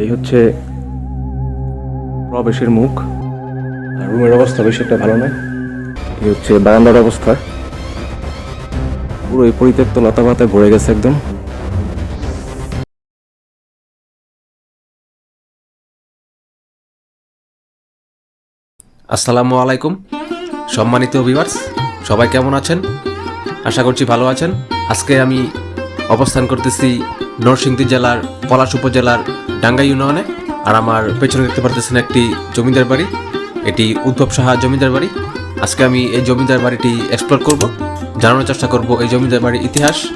এই হচ্ছে প্রবেশের মুখ। আর রুমের অবস্থা বেশি একটা ভালো নয়। এই হচ্ছে বারান্দার অবস্থা। পুরো এই পরিত্যক্ত লতা পাতায় ভরে গেছে একদম। আসসালামু আলাইকুম। সম্মানিত ভিউয়ার্স সবাই কেমন আছেন? আশা করছি ভালো আছেন। আজকে আমি অবস্থান করতেছি নরসিংদী জেলার পলাশ উপজেলার ডাঙ্গা ইউনিয়নে। আর আমার পেছনে দেখতে পারতেছেন একটি জমিদার বাড়ি। এটি উদ্ভব সাহা জমিদার বাড়ি। আজকে আমি এই জমিদার বাড়িটি এক্সপ্লোর করব, জানানোর চেষ্টা করব এই জমিদার বাড়ির ইতিহাস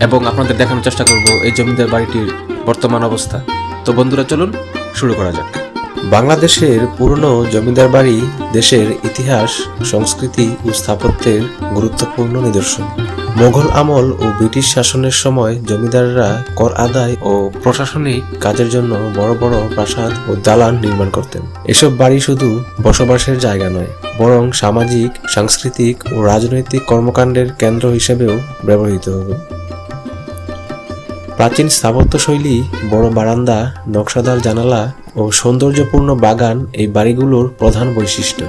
এবং আপনাদের দেখানোর চেষ্টা করব এই জমিদার বাড়িটির বর্তমান অবস্থা। তো বন্ধুরা, চলুন শুরু করা যাক। বাংলাদেশের পুরনো জমিদার বাড়ি দেশের ইতিহাস, সংস্কৃতি ও স্থাপত্যের গুরুত্বপূর্ণ নিদর্শন। মোগল আমল ও ব্রিটিশ শাসনের সময় জমিদাররা কর আদায় ও প্রশাসনিক কাজের জন্য বড় বড় প্রাসাদ ও দালান নির্মাণ করতেন। এসব বাড়ি শুধু বসবাসের জায়গা নয়, বরং সামাজিক, সাংস্কৃতিক ও রাজনৈতিক কর্মকাণ্ডের কেন্দ্র হিসেবেও ব্যবহৃত হতো প্রাচীন স্থাপত্যশৈলী, বড় বারান্দা, নকশাদার জানালা ও সৌন্দর্যপূর্ণ বাগান এই বাড়িগুলোর প্রধান বৈশিষ্ট্য।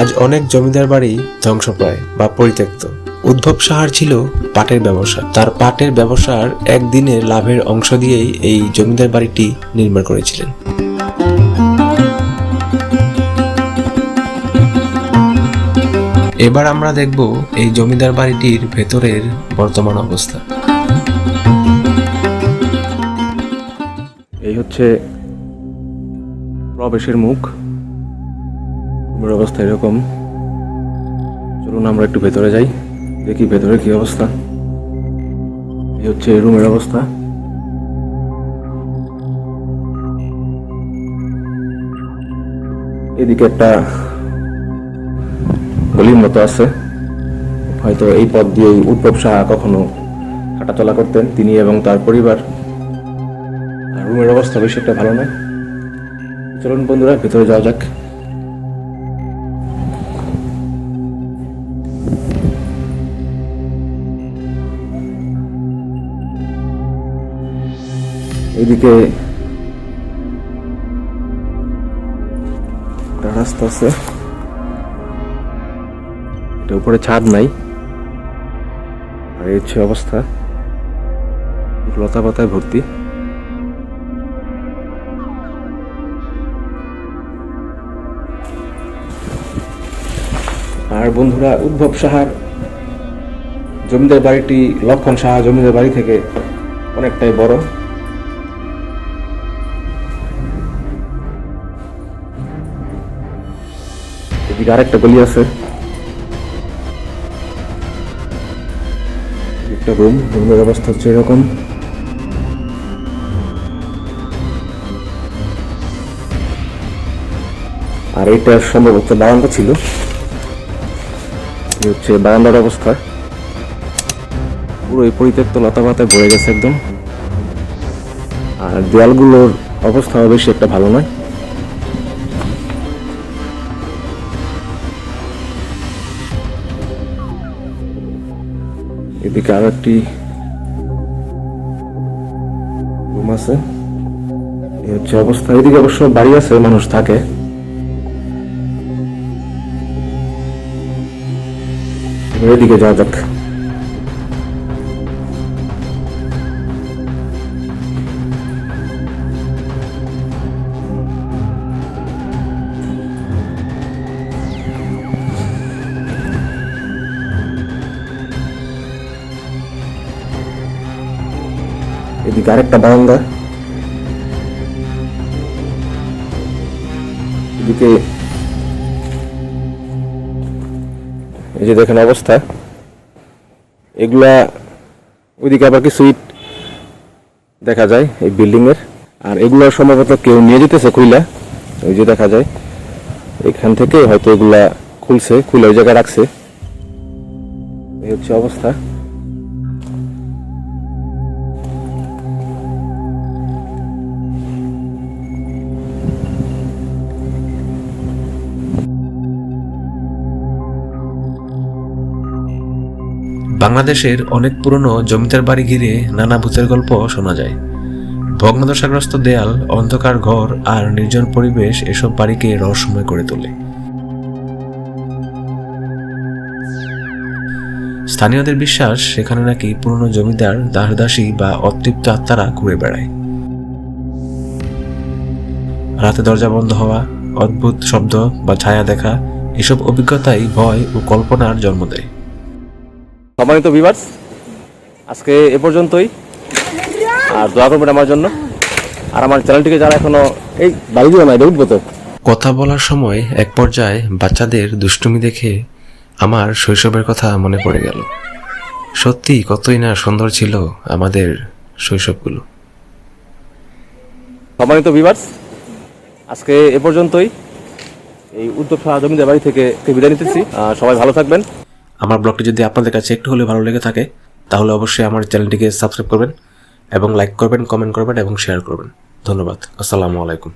আজ অনেক জমিদার বাড়ি ধ্বংসপ্রায় বা পরিত্যক্ত। উদ্ভব সাহার ছিল পাটের ব্যবসা। তার পাটের ব্যবসার একদিনের লাভের অংশ দিয়েই এই জমিদার বাড়িটি নির্মাণ করেছিলেন। এবার আমরা দেখব এই জমিদার বাড়িটির ভেতরের বর্তমান অবস্থা। এই হচ্ছে প্রবেশের মুখ। রুমের অবস্থা এরকম। চলুন আমরা একটু ভেতরে যাই, দেখি ভেতরে কি অবস্থা। এই হচ্ছে রুমের অবস্থা। এদিকে একটা গলির মতো আছে। হয়তো এই পথ দিয়েই উদ্ভব সাহা কখনো হাঁটাচলা করতেন, তিনি এবং তার পরিবার। রুমের অবস্থা বেশি একটা ভালো নয়। চলুন বন্ধুরা, ভেতরে যাওয়া যাক। এদিকে রাস্তা আছে। এটা উপরে ছাদ নাই। আর এই অবস্থা। লতা পাতায় ভর্তি। আর বন্ধুরা, উদ্ভব সাহার জমিদার বাড়িটি লক্ষণ সাহা জমিদার বাড়ি থেকে অনেকটাই বড়। এদিকে আরেকটা গলি আছে। একটা রুম রুমের অবস্থা হচ্ছে এরকম। আর এটা সম্ভবত বারান্দা ছিল। হচ্ছে বারান্দার অবস্থা। পুরো এই পরিত্যক্ত লতা পাতায় ভরে গেছে একদম। আর দেয়ালগুলোর অবস্থাও বেশি একটা ভালো নয়। এদিকে আর একটি রুম আছে। এই হচ্ছে অবস্থা। এদিকে অবশ্য বাড়ি আছে, মানুষ থাকে। এদিকে যাওয়া যাক। এদিকে আরেকটা বারান্দা। এদিকে এই যে দেখেন অবস্থা। এগুলা ওইদিকে আবার কিছু ইট দেখা যায় এই বিল্ডিং এর আর এগুলো সম্ভবত কেউ নিয়ে যেতেছে খুইলা। ওই যে দেখা যায়। এখান থেকে হয়তো এগুলা খুলছে খুলে ওই জায়গায় রাখছে। এই হচ্ছে অবস্থা। বাংলাদেশের অনেক পুরনো জমিদার বাড়ি ঘিরে নানা ভূতের গল্প শোনা যায়। ভগ্নদশাগ্রস্ত দেয়াল, অন্ধকার ঘর আর নির্জন পরিবেশ এসব বাড়িকে রহস্যময় করে তোলে। স্থানীয়দের বিশ্বাস সেখানে নাকি পুরনো জমিদার দাসদাসী বা অতৃপ্ত আত্মারা ঘুরে বেড়ায়। রাতে দরজা বন্ধ হওয়া, অদ্ভুত শব্দ বা ছায়া দেখা, এসব অভিজ্ঞতাই ভয় ও কল্পনার জন্ম দেয়। সম্মানিত ভিউয়ার্স আজকে এ পর্যন্তই। আর দোয়া করবেন আমার জন্য। আর আমার চ্যানেলটিকে যারা এখনও এই বাড়ি দিও না এটা উঠবো তো কথা বলার সময় এক পর্যায়ে বাচ্চাদের দুষ্টুমি দেখে আমার শৈশবের কথা মনে পড়ে গেল। সত্যি কতই না সুন্দর ছিল আমাদের শৈশবগুলো। সম্মানিত ভিউয়ার্স আজকে এ পর্যন্তই। এই উদ্যোগ জমিদার বাড়ি থেকে বিদায় নিতেছি। সবাই ভালো থাকবেন। আমার ব্লগটি যদি আপনাদের কাছে একটু হলেও ভালো লেগে থাকে, তাহলে অবশ্যই আমার চ্যানেলটিকে সাবস্ক্রাইব করবেন এবং লাইক করবেন, কমেন্ট করবেন এবং শেয়ার করবেন। ধন্যবাদ। আসসালামু আলাইকুম।